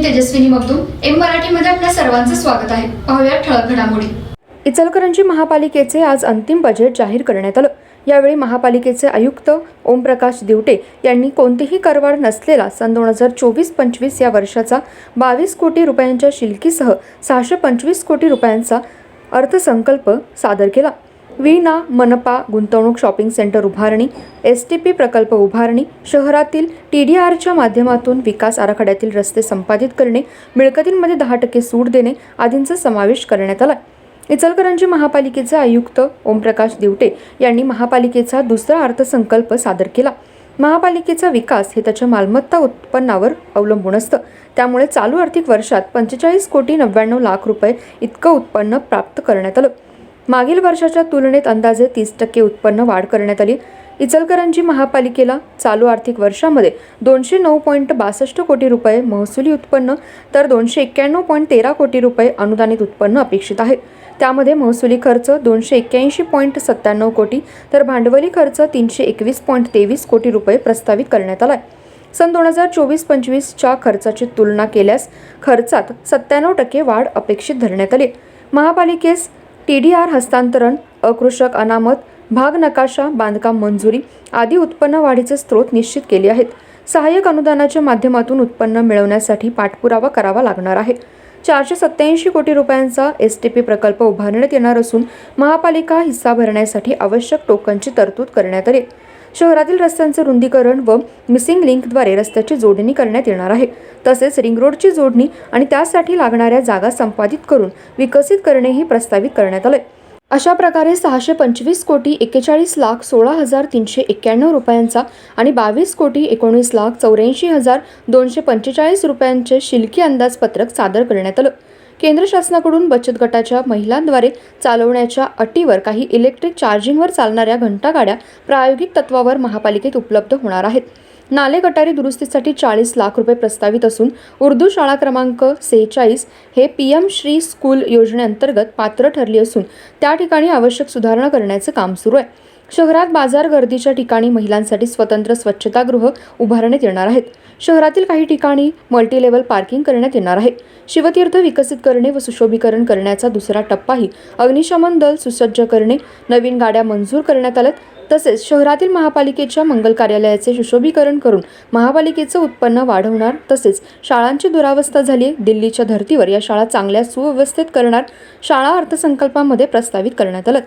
मी Tejaswini Magdum. M मराठीमध्ये आपल्या सर्वांचं स्वागत आहे. पाहूया ठळक घडामोडी. इचलकरंजी महापालिकेचे आज अंतिम बजेट जाहीर करण्यात आलं. यावेळी महापालिकेचे आयुक्त ओमप्रकाश दिवटे यांनी कोणतीही करवाढ नसलेला सन दोन हजार चोवीस पंचवीस या वर्षाचा बावीस कोटी रुपयांच्या शिलकीसह सहाशे पंचवीस कोटी रुपयांचा अर्थसंकल्प सादर केला. वीणा मनपा गुंतवणूक शॉपिंग सेंटर उभारणी एस टी पी प्रकल्प उभारणी शहरातील टी डी आरच्या माध्यमातून विकास आराखड्यातील रस्ते संपादित करणे मिळकतींमध्ये दहा टक्के सूट देणे आदींचा समावेश करण्यात आला इचलकरंजी महापालिकेचे आयुक्त ओमप्रकाश दिवटे यांनी महापालिकेचा दुसरा अर्थसंकल्प सादर केला. महापालिकेचा विकास हे त्याच्या मालमत्ता उत्पन्नावर अवलंबून असतं. त्यामुळे चालू आर्थिक वर्षात पंचेचाळीस कोटी नव्याण्णव लाख रुपये इतकं उत्पन्न प्राप्त करण्यात आलं. मागील वर्षाच्या तुलनेत अंदाजे तीस टक्के उत्पन्न वाढ करण्यात आली. इचलकरंजी महापालिकेला चालू आर्थिक वर्षामध्ये दोनशे नऊ पॉईंट बासष्ट कोटी रुपये महसुली उत्पन्न तर दोनशे एक्क्याण्णव पॉईंट तेरा कोटी रुपये अनुदानित उत्पन्न अपेक्षित आहे. त्यामध्ये महसुली खर्च दोनशे एक्क्याऐंशी पॉईंट सत्त्याण्णव कोटी तर भांडवली खर्च तीनशे एकवीस पॉईंट तेवीस कोटी रुपये प्रस्तावित करण्यात आला आहे सन दोन हजार चोवीस पंचवीसच्या खर्चाची तुलना केल्यास खर्चात सत्त्याण्णव टक्के वाढ अपेक्षित धरण्यात आली. महापालिकेस टी डी आर हस्तांतरण अकृषक अनामत भाग नकाशा बांधकाम मंजुरी आदी उत्पन्न वाढीचे स्रोत निश्चित केले आहेत. सहाय्यक अनुदानाच्या माध्यमातून उत्पन्न मिळवण्यासाठी पाठपुरावा करावा लागणार आहे. चारशे सत्त्याऐंशी कोटी रुपयांचा एस टी पी प्रकल्प उभारण्यात येणार असून महापालिका हिस्सा भरण्यासाठी आवश्यक टोकनची तरतूद करण्यात आली. शहरातील रस्त्यांचे रुंदीकरण व मिसिंग लिंकद्वारे रस्त्याची जोडणी करण्यात येणार आहे. तसेच रिंग रोडची जोडणी आणि त्यासाठी लागणाऱ्या जागा संपादित करून विकसित करणेही प्रस्तावित करण्यात आले अशा प्रकारे सहाशे पंचवीस कोटी एक्केचाळीस लाख सोळा हजार तीनशे एक्क्याण्णव रुपयांचा आणि बावीस कोटी एकोणीस लाख चौऱ्याऐंशी हजार दोनशे पंचेचाळीस रुपयांचे शिल्की अंदाजपत्रक सादर करण्यात आलं. केंद्र शासनाकडून बचत गटाच्या महिलांद्वारे चालवण्याच्या अटीवर काही इलेक्ट्रिक चार्जिंगवर चालणाऱ्या घंटागाड्या प्रायोगिक तत्वावर महापालिकेत उपलब्ध होणार आहेत. नाले गटारी दुरुस्तीसाठी चाळीस लाख रुपये प्रस्तावित असून उर्दू शाळा क्रमांक सेहेचाळीस हे पी एम श्री स्कूल योजनेअंतर्गत पात्र ठरली असून त्या ठिकाणी आवश्यक सुधारणा करण्याचं काम सुरू आहे. शहरात बाजार गर्दीच्या ठिकाणी महिलांसाठी स्वतंत्र स्वच्छतागृह उभारण्यात येणार आहेत. शहरातील काही ठिकाणी मल्टीलेवल पार्किंग करण्यात येणार आहे. शिवतीर्थ विकसित करणे व सुशोभीकरण करण्याचा दुसरा टप्पाही अग्निशमन दल सुसज्ज करणे नवीन गाड्या मंजूर करण्यात आल्यात. तसेच शहरातील महापालिकेच्या मंगल कार्यालयाचे सुशोभीकरण करून महापालिकेचं उत्पन्न वाढवणार तसेच शाळांची दुरावस्था झाली दिल्लीच्या धर्तीवर या शाळा चांगल्या सुव्यवस्थित करणार शाळा अर्थसंकल्पामध्ये प्रस्तावित करण्यात आलं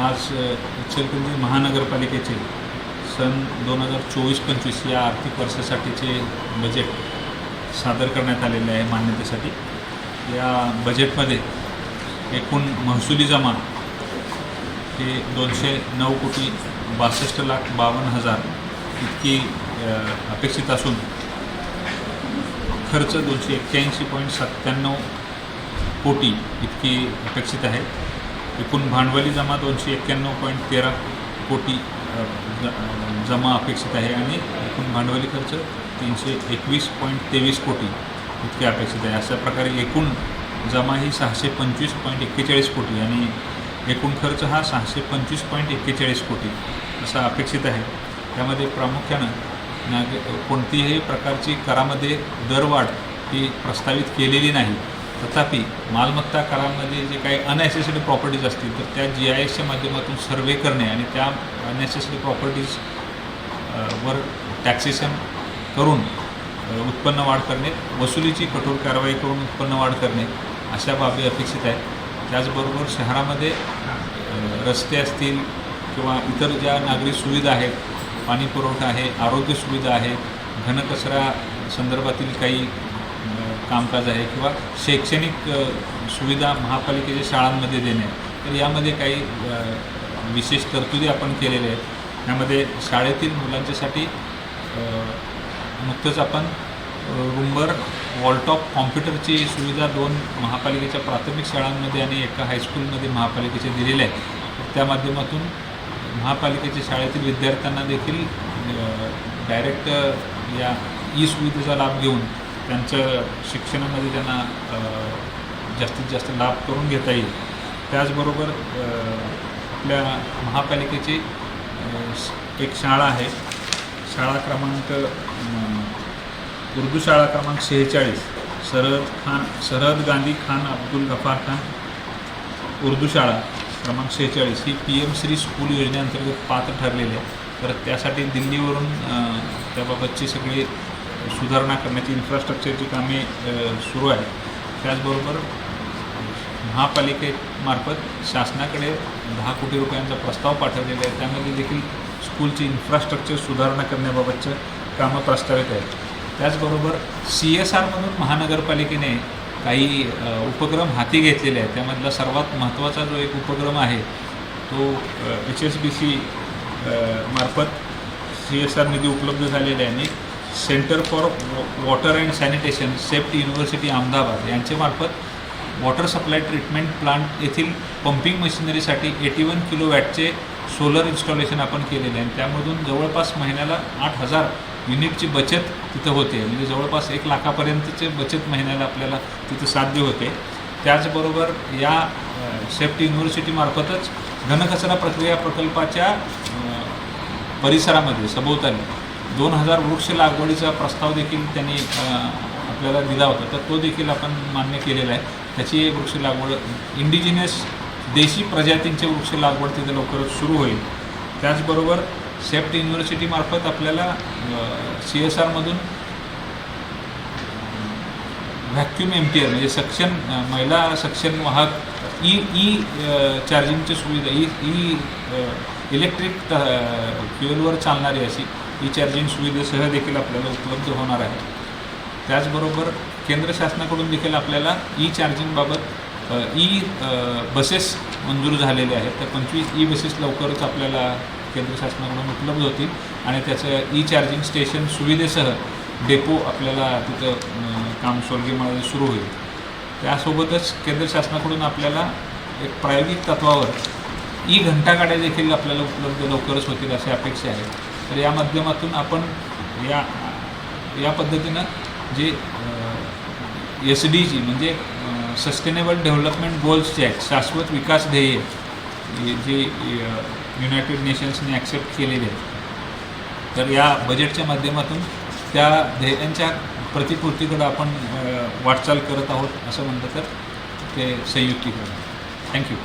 आज अ, इचलकरंजी महानगरपालिकेचे सन दोन हजार चोवीस पंचवीस या आर्थिक वर्षासाठीचे बजेट सादर करण्यात आलेले आहे मान्यतेसाठी. या बजेटमध्ये एकूण महसुली जमा हे दोनशे नऊ कोटी बासष्ट लाख बावन्न हजार इतकी अपेक्षित असून खर्च दोनशे एक्क्याऐंशी पॉईंट सत्त्याण्णव कोटी इतकी अपेक्षित आहे. एकूण भांडवली जमा दोनशे एक्क्याण्णव पॉईंट तेरा कोटी ज- जमा अपेक्षित आहे आणि एकूण भांडवली खर्च तीनशे एकवीस पॉईंट तेवीस कोटी इतके अपेक्षित आहे. अशा प्रकारे एकूण जमा ही सहाशे पंचवीस पॉईंट एक्केचाळीस कोटी आणि एकूण खर्च हा सहाशे पंचवीस पॉईंट एक्केचाळीस कोटी असा अपेक्षित आहे. त्यामध्ये प्रामुख्यानं नाग कोणतीही प्रकारची करामध्ये दरवाढ ही प्रस्तावित केलेली नाही. तथापि मालमत्ता करामध्ये जे काही अनएसेसरी प्रॉपर्टीज असतील तर त्या जी आय एसच्या माध्यमातून सर्वे करणे आणि त्या अनएसेसरी प्रॉपर्टीज वर टॅक्सेशन करून उत्पन्न वाढ करणे वसुलीची कठोर कारवाई करून उत्पन्न वाढ करणे अशा बाबी अपेक्षित आहेत. त्याचबरोबर शहरामध्ये रस्ते असतील किंवा इतर ज्या नागरी सुविधा आहेत पाणी पुरवठा आहे आरोग्य सुविधा आहे घनकचरा संदर्भातील काही कामकाज आहे किंवा शैक्षणिक सुविधा महापालिकेच्या शाळांमध्ये देणे तर यामध्ये काही विशेष तरतुदी आपण केलेल्या आहेत. यामध्ये शाळेतील मुलांच्यासाठी नुकतंच आपण रूमवर वॉलटॉप कॉम्प्युटरची सुविधा दोन महापालिकेच्या प्राथमिक शाळांमध्ये आणि एका हायस्कूलमध्ये महापालिकेच्या दिलेल्या आहे त्या माध्यमातून महापालिकेच्या शाळेतील विद्यार्थ्यांना देखील डायरेक्ट या ई सुविधेचा लाभ घेऊन त्यांचं शिक्षणामध्ये त्यांना जास्तीत जास्त लाभ करून घेता येईल. त्याचबरोबर आपल्या महापालिकेची एक शाळा आहे. शाळा क्रमांक उर्दू शाळा क्रमांक शेहेचाळीस. सरहद खान सरहद गांधी खान अब्दुल गफार खान उर्दू शाळा क्रमांक शेहेचाळीस. ही पी एम श्री स्कूल योजनेअंतर्गत पात्र ठरलेली आहे. तर त्यासाठी दिल्लीवरून त्याबाबतची सगळी सुधारणा करण्याची इन्फ्रास्ट्रक्चरची कामे सुरू आहेत त्याचबरोबर महापालिकेमार्फत शासनाकडे दहा कोटी रुपयांचा प्रस्ताव पाठवलेला आहे. त्यामध्ये देखील स्कूलची इन्फ्रास्ट्रक्चर सुधारणा करण्याबाबतचं कामं प्रस्तावित आहेत. त्याचबरोबर सी एस आरमधून महानगरपालिकेने काही उपक्रम हाती घेतलेले आहेत. त्यामधला सर्वात महत्त्वाचा जो एक उपक्रम आहे तो एच एस बी सी मार्फत सी एस आर निधी उपलब्ध झालेले आहे. आणि centre for water and sanitation CEPT university Ahmedabad यांच्यामार्फत वॉटर सप्लाय ट्रीटमेंट प्लांट येथील पंपिंग मशिनरीसाठी एटी वन किलो वॅटचे सोलर इन्स्टॉलेशन आपण केलेले आहे. आणि त्यामधून जवळपास महिन्याला आठ हजार युनिटची बचत तिथं होते. म्हणजे जवळपास एक लाखापर्यंतचे बचत महिन्याला आपल्याला तिथं साध्य होते. त्याचबरोबर या सेफ्टी युनिव्हर्सिटीमार्फतच घनकचरा प्रक्रिया प्रकल्पाच्या परिसरामध्ये सभोवताली दोन हजार वृक्ष लागवडीचा प्रस्ताव देखील त्यांनी आपल्याला दिला होता. तर तो देखील आपण मान्य केलेला आहे. त्याची वृक्ष लागवड इंडिजिनियस देशी प्रजातींचे वृक्ष लागवड तिथे लवकरच सुरू होईल. त्याचबरोबर सेफ्ट युनिव्हर्सिटीमार्फत आपल्याला सी एस आरमधून व्हॅक्युम एम टी आर म्हणजे सक्शन महिला सक्शन वाहक ई ई चार्जिंगची सुविधा ई ई इलेक्ट्रिक फ्युएलवर चालणारी अशी ई चार्जिंग सुविधेसह देखील आपल्याला उपलब्ध होणार आहे. त्याचबरोबर केंद्र शासनाकडून देखील आपल्याला ई चार्जिंगबाबत ई बसेस मंजूर झालेले आहेत. तर पंचवीस ई बसेस लवकरच आपल्याला केंद्र शासनाकडून उपलब्ध होतील आणि त्याचं ई चार्जिंग स्टेशन सुविधेसह डेपो आपल्याला तिथं काम स्वर्गीयमाळे सुरू होईल. त्यासोबतच केंद्र शासनाकडून आपल्याला एक प्रायोगिक तत्वावर ई घंटागाड्या देखील आपल्याला उपलब्ध लवकरच होतील अशी अपेक्षा आहे. तर या माध्यमातून आपण या या पद्धतीनं जे एस डी जी म्हणजे सस्टेनेबल डेव्हलपमेंट गोल्स जे आहेत शाश्वत विकास ध्येय जे युनायटेड नेशन्सने ॲक्सेप्ट केलेले आहेत तर या बजेटच्या माध्यमातून त्या ध्येयांच्या प्रतिपूर्तीकडं आपण वाटचाल करत आहोत असं म्हणलं तर ते संयुक्तीकरण. थँक्यू